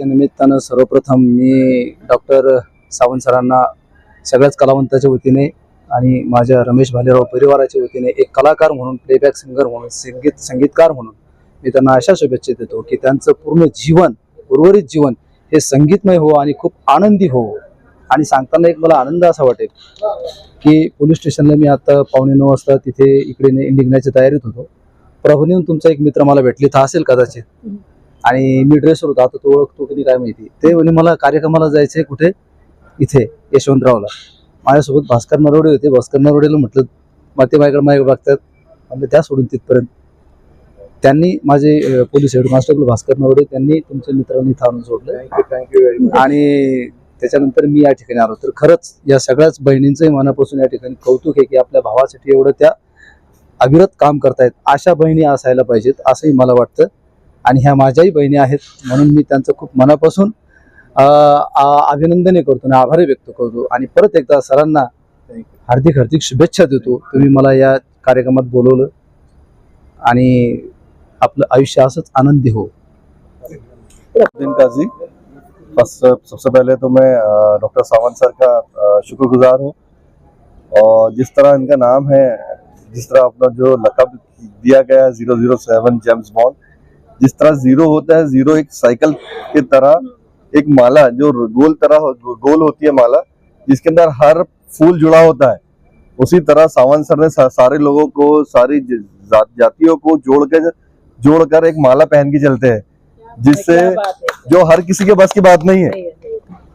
दिवसाच्या निमित्तानं सर्वप्रथम मी डॉक्टर सावंत सरांना सगळ्याच कलावंताच्या वतीने आणि माझ्या रमेश भालेराव परिवाराच्या वतीने एक कलाकार म्हणून प्लेबॅक सिंगर म्हणून संगीत संगीतकार म्हणून मी त्यांना अशा शुभेच्छा देतो की त्यांचं पूर्ण जीवन उर्वरित जीवन हे संगीतमय हो आणि खूप आनंदी हो. आणि सांगताना एक मला आनंद असा वाटेल की पोलीस स्टेशनला मी आता पावणे नऊ वाजता तिथे इकडे निघण्याच्या तयारीत होतो. प्रभूने तुमचा एक मित्र मला भेटले तर असेल कदाचित. आणि मी ड्रेसवर होतो आता तो ओळखतो की काय माहिती. ते म्हणे मला कार्यक्रमाला जायचंय कुठे? इथे यशवंतरावला. माझ्यासोबत भास्कर नरोडे होते. भास्कर नरोडेला म्हटलं मग ते माझ्याकडे माझ्याकडे बघतात. म्हणलं त्या सोडून तिथपर्यंत. त्यांनी माझे police head constable Bhaskar Narode त्यांनी तुमच्या मित्रांनी इथं आणून सोडलं आणि त्याच्यानंतर मी या ठिकाणी आलो. तर खरंच या सगळ्याच बहिणींचंही मनापासून या ठिकाणी कौतुक आहे की आपल्या भावासाठी एवढं त्या अविरत काम करतायत. अशा बहिणी असायला पाहिजेत असंही मला वाटतं. आणि ह्या माझ्याही बहिणी आहेत म्हणून मी त्यांचं खूप मनापासून आ- अभिनंदनही करतो आणि आभारही व्यक्त करतो. आणि परत एकदा सरांना हार्दिक हार्दिक शुभेच्छा देतो. तुम्ही मला या कार्यक्रमात बोलवलं आणि आपलं आयुष्य असंच आनंदी हो. काजी. फर्स्ट सबसे पहले तो मैं डॉक्टर सावंत सर का शुक्रगुजार हूँ। और जिस तरह इनका नाम है जिस तरह अपना जो लकब दिया गया है zero zero seven James Bond जिस तरह ज़ीरो होता है ज़ीरो एक साइकिल की तरह एक माला जो गोल तरह गोल होती है माला जिसके अंदर हर फूल जुड़ा होता है। उसी तरह सावंत सर ने सा, सारे लोगों को सारी जा, जातियों को जोड़ के जोड़कर एक माला पहन के चलते हैं जिससे जो हर किसी के बस की बात नहीं है।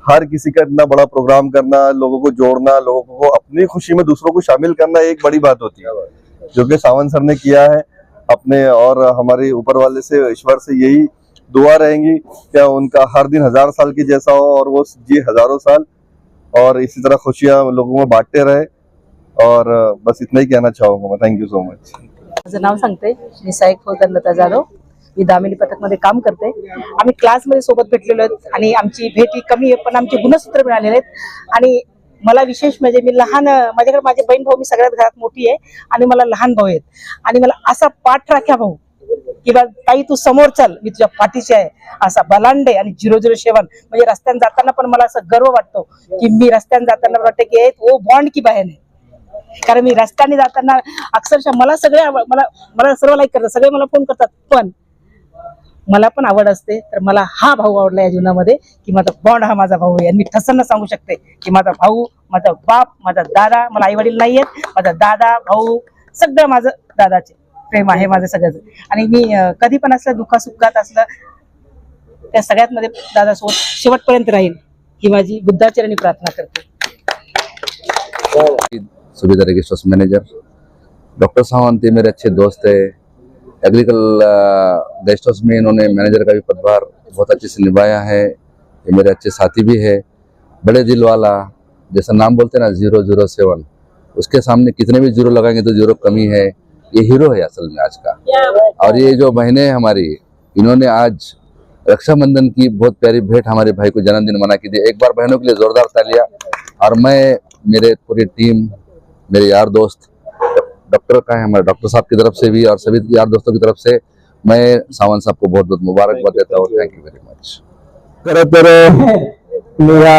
हर किसी का इतना बड़ा प्रोग्राम करना लोगों को जोड़ना लोगों को अपनी खुशी में दूसरों को शामिल करना एक बड़ी बात होती है। जो कि सावंत सर ने किया है अपने और हमारे ऊपर वाले से ईश्वर से यही दुआ रहेंगी क्या उनका हर दिन हजार साल की जैसा हो और वो जी हजारों साल। और इसी तरह खुशियां लोगों में बांटते रहे। और बस इतना ही कहना चाहूंगा मैं। थैंक यू सो मच माझं नाव सांगते मी साहेब फौजदार लता जाधव. मी दामिनी पथकमध्ये काम करते. आम्ही क्लासमध्ये सोबत भेटलेलो आहेत आणि आमची भेट ही कमी आहे पण आमचे गुणसूत्र मिळालेले आहेत. आणि मला विशेष म्हणजे मी लहान माझ्याकडे माझे बहीण भाऊ मी सगळ्यात घरात मोठी आहे आणि मला लहान भाऊ आहेत. आणि मला असा पाठ राख्या भाऊ किंवा ताई तू समोर चल मी तुझ्या पाठीशी आहे. असा बलांडे आणि झिरो झिरो सेवन. म्हणजे रस्त्याने जाताना पण मला असं गर्व वाटतो की मी रस्त्याने जाताना वाटतं की ओ बॉन्ड की बाहेर आहे. कारण मी रस्त्याने जाताना अक्षरशः मला सगळे मला मला सर्व लाईक करतात सगळे मला फोन करतात. पण मला पण आवड असते. तर मला हा भाऊ आवडला या जीवनामध्ये की माझा बॉन्ड हा माझा भाऊ आहे. आणि मी ठसन सांगू शकते की माझा भाऊ माझा बाप माझा दादा मला आई वडील नाही आहेत माझा दादा भाऊ सगळं माझं दादाचे. प्रेम आहे माझं सगळ्याच. आणि मी कधी पण असलं दुःखासुखात असलं त्या सगळ्यात मध्ये दादासोबत शेवटपर्यंत राहील ही माझी बुद्धाचरणी प्रार्थना करते. सुबेदार गेस्ट मॅनेजर डॉक्टर सावंत ये मेरे अच्छे दोस्त है. एग्रीकल गेस्ट हाउस में इन्होंने मैनेजर का भी पदभार बहुत अच्छे से निभाया है। ये मेरे अच्छे साथी भी है। बड़े दिल वाला जैसा नाम बोलते हैं ना ज़ीरो ज़ीरो सेवन उसके सामने कितने भी ज़ीरो लगाएँगे तो ज़ीरो कमी है। ये हीरो है असल में आज का। और ये जो बहनें हैं हमारी इन्होंने आज रक्षाबंधन की बहुत प्यारी भेंट हमारे भाई को जन्मदिन मना के दिया एक बार बहनों के लिए जोरदार तालियाँ। और मैं मेरे पूरी टीम मेरे यार दोस्त डॉक्टर का है हमारे? डॉक्टर साहब की तरफ से भी और सभी यार दोस्तों की तरफ से मैं सावंत साहब को बहुत बहुत मुबारकबाद देता हूँ। थैंक यू वेरी मच खरं तर मी या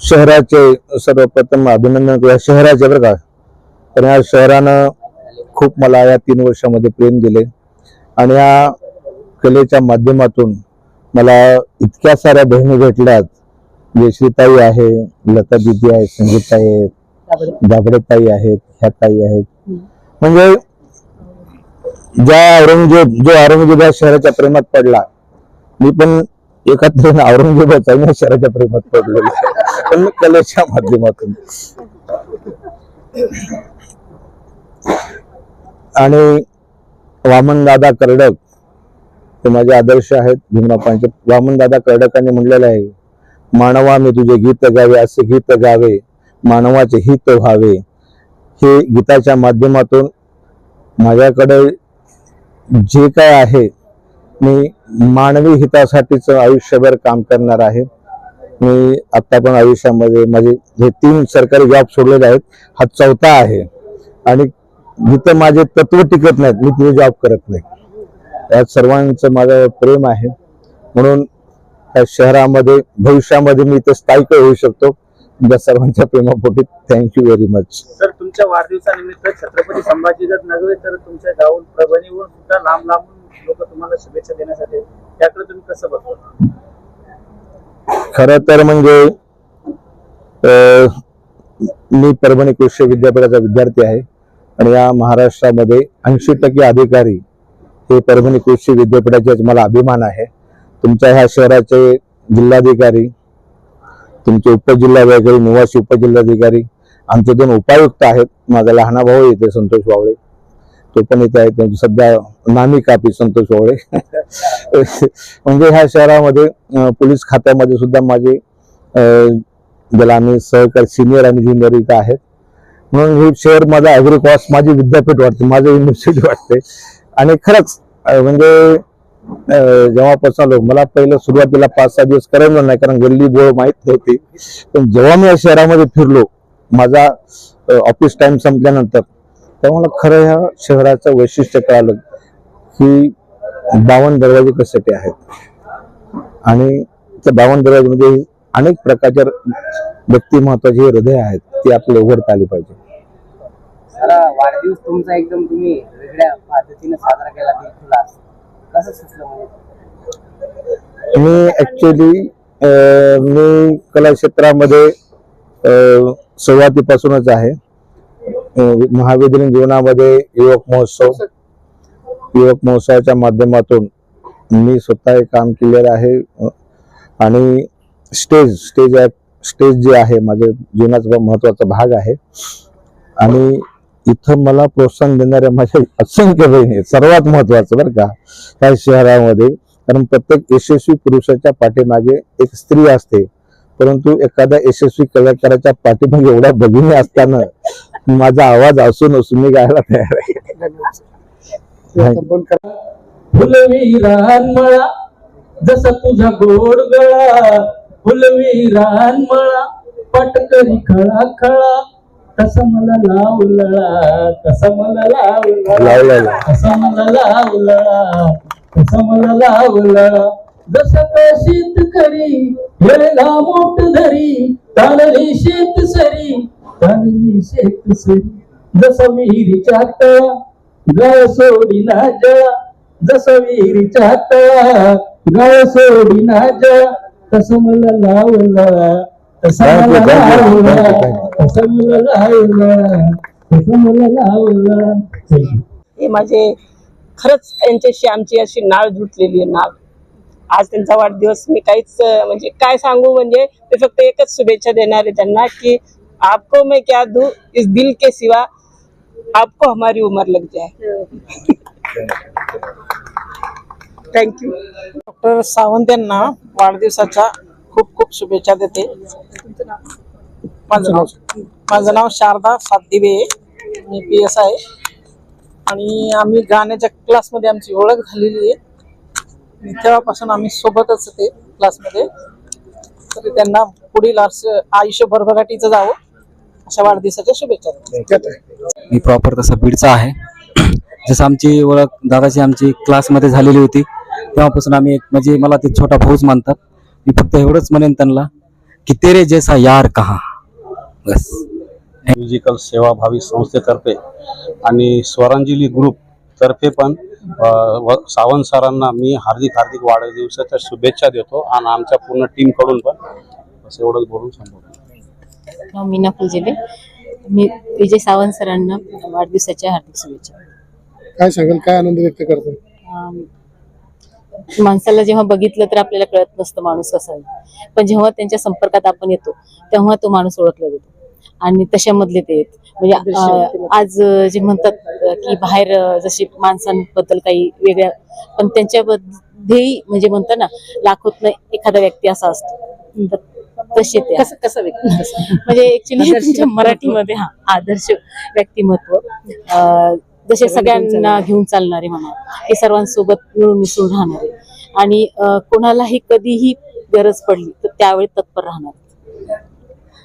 शहराचे सर्वप्रथम अभिनंदन शहराचे बरं का तर या शहरानं खूप मला या तीन वर्षामध्ये प्रेम दिले. आणि या कलेच्या माध्यमातून मला इतक्या साऱ्या बहिणी भेटल्यात. जयश्रीताई आहे लता दिदी आहे संगीताई आहे ताई आहेत ह्या ताई आहेत. म्हणजे ज्या औरंगजेब जो औरंगजेब या शहराच्या प्रेमात पडला मी पण एका औरंगजेबाचा मी शहराच्या प्रेमात पडलेलो पण मी कलेच्या माध्यमातून. आणि वामन दादा कर्डक ते माझे आदर्श आहेत भीमरापांचे वामन दादा कर्डकांनी म्हणलेलं आहे मानवा मी तुझे गीत गावे असे गीत गावे. मानवाचे हित व्हावे हे गीताच्या माध्यमातून माझ्याकडे जे काय आहे मी मानवी हितासाठीच आयुष्यभर काम करणार आहे. मी आत्ता पण आयुष्यामध्ये माझे हे तीन सरकारी जॉब सोडलेले आहेत. हा चौथा आहे. आणि जिथं माझे तत्व टिकत नाहीत. मी तिथे जॉब करत नाही. यात सर्वांचं माझं प्रेम आहे. म्हणून या शहरामध्ये भविष्यामध्ये मी इथं स्थायिक होऊ शकतो. तुमच्या सर्वांच्या प्रेमापोटी. थँक्यू व्हेरी मच तर तुमच्या वाढदिवसानिमित्त छत्रपती संभाजीगड नव्हे तर तुमच्या गावून परभणीहून सुद्धा लांब लांबून लोक तुम्हाला शुभेच्छा देण्यासाठी त्याकडे तुम्ही कसं बघता? खर तर म्हणजे मी परभणी कृषी विद्यापीठाचा विद्यार्थी आहे आणि या महाराष्ट्रामध्ये ऐंशी टक्के अधिकारी हे परभणी कृषी विद्यापीठाचे मला अभिमान आहे. तुमच्या ह्या शहराचे जिल्हाधिकारी तुमचे उपजिल्हाधिकारी निवासी उपजिल्हाधिकारी आमचे दोन उपायुक्त आहेत. माझा लहाना भाऊ येते संतोष वावळे. तो पण इथे आहे. त्यांची सध्या नामी कापी संतोष वावळे. म्हणजे ह्या शहरामध्ये पोलीस खात्यामध्ये सुद्धा माझे ज्याला आम्ही सहकार सिनियर आणि ज्युनियर इथं आहेत. म्हणून हे शहर माझा ऍग्री कॉस्ट माझी विद्यापीठ वाटते माझं युनिव्हर्सिटी वाटते. आणि खरंच म्हणजे अं, जेव्हापासून आलो मला पहिलं सुरुवातीला पाच सहा दिवस करायला नाही कारण गल्ली बोळ माहीत नव्हती. पण जेव्हा मी या शहरामध्ये फिरलो माझा ऑफिस टाइम संपल्यानंतर तेव्हा मला खरं ह्या शहराचं वैशिष्ट्य कळालं की बावन्न दरवाजे कशासाठी आहेत. आणि त्या बावन्न दरवाजेमध्ये अनेक प्रकारच्या व्यक्तिमत्वाचे हृदय आहेत ते आपले उघडता आली पाहिजे. वाढदिवस तुमचा एकदम तुम्ही वेगळ्या पद्धतीने साजरा केला कसं सुचलं म्हणजे मी ऍक्च्युली मी कला क्षेत्रामध्ये सुरुवातीपासूनच आहे. महाविद्यालयीन जीवनामध्ये युवक महोत्सव युवक महोत्सवाच्या माध्यमातून मी स्वतः हे काम केलेलं आहे. आणि स्टेज स्टेज स्टेज जे आहे माझ्या जीवनाचा महत्त्वाचा भाग आहे. आणि इथं मला प्रोत्साहन देणाऱ्या माझ्या असंख्य बहिणी सर्वात महत्वाचं बरं का त्या शहरामध्ये. कारण प्रत्येक यशस्वी पुरुषाच्या पाठीमागे एक स्त्री असते. परंतु एखाद्या यशस्वी कलाकाराच्या पाठीमागे एवढ्या भगिनी असताना माझा आवाज असून असून मी गायला तयार आहे. जस तुझा गोड गळा. फुलवीरांमळा पटकरी खळा खळा तसा मला लावला तसा मला लावला लावलेला तसा मला लावला तसा मला लावला. जसं काय शेतकरी वेळेला मोठ धरी ताणली शेत सरी ताणली शेत सरी. जसं विहिरीच्या तळा गाय सोडी ना जळा जसं विहिरीच्या तळा गाय सोडी ना जळा तसं मला लावला तसं मला लावला. हे माझे खरंच यांच्याशी आमची अशी नाळ जुटलेली आहे नाळ. आज त्यांचा वाढदिवस मी काहीच म्हणजे काय सांगू म्हणजे मी फक्त एकच शुभेच्छा देणार आहे त्यांना की आपको मैं क्या दू इस दिल के सिवा आपको हमारी उमर लग जाए. थँक्यू डॉक्टर सावंत यांना वाढदिवसाच्या खूप खूप शुभेच्छा देते. माझं नाव माझं नाव शारदा सातदिवे आहे. मी पी एस आहे आणि आम्ही गाण्याच्या क्लासमध्ये आमची ओळख झालेली आहे. तेव्हापासून आम्ही सोबतच होते क्लासमध्ये. तर त्यांना पुढील आयुष्य आयुष्य भरभराटीचं जावं अशा वाढदिवसाच्या शुभेच्छा मी प्रॉपर तसा बीडचा आहे. जसं आमची ओळख दादाची आमची क्लासमध्ये झालेली होती तेव्हापासून आम्ही एक म्हणजे मला ते छोटा भाऊच मानतात. मी फक्त एवढंच म्हणेन त्यांना की तेरे जैसा यार कहा? बस. म्युझिकल सेवाभावी संस्थेतर्फे आणि स्वरांजली ग्रुप तर्फे पण सावंत सरांना मी हार्दिक हार्दिक वाढदिवसाच्या शुभेच्छा देतो आणि आमच्या पूर्ण टीमकडून पण बस एवढंच बोलून नाव मीना फुलजेले मी विजय सावंत सरांना वाढदिवसाच्या हार्दिक शुभेच्छा. काय सांगाल? काय आनंद व्यक्त करतो? माणसाला जेव्हा बघितलं तर आपल्याला कळत नसतं माणूस कसा पण जेव्हा त्यांच्या संपर्कात आपण येतो तेव्हा तो माणूस ओळखला जातो. आणि तशामधले ते म्हणजे आज जे म्हणतात की बाहेर जशी माणसांबद्दल काही वेगळ्या पण त्यांच्यामध्येही म्हणजे म्हणतात ना लाखोत एखादा व्यक्ती असा असतो. तसे ते. कसं कसं व्यक्ती म्हणजे ऍक्च्युली मराठीमध्ये हा आदर्श व्यक्तिमत्व. जसे सगळ्यांना घेऊन चालणारे म्हणा ते सर्वांसोबत मिळून मिसळून राहणारे. आणि कोणालाही कधीही गरज पडली तर त्यावेळी तत्पर राहणारे.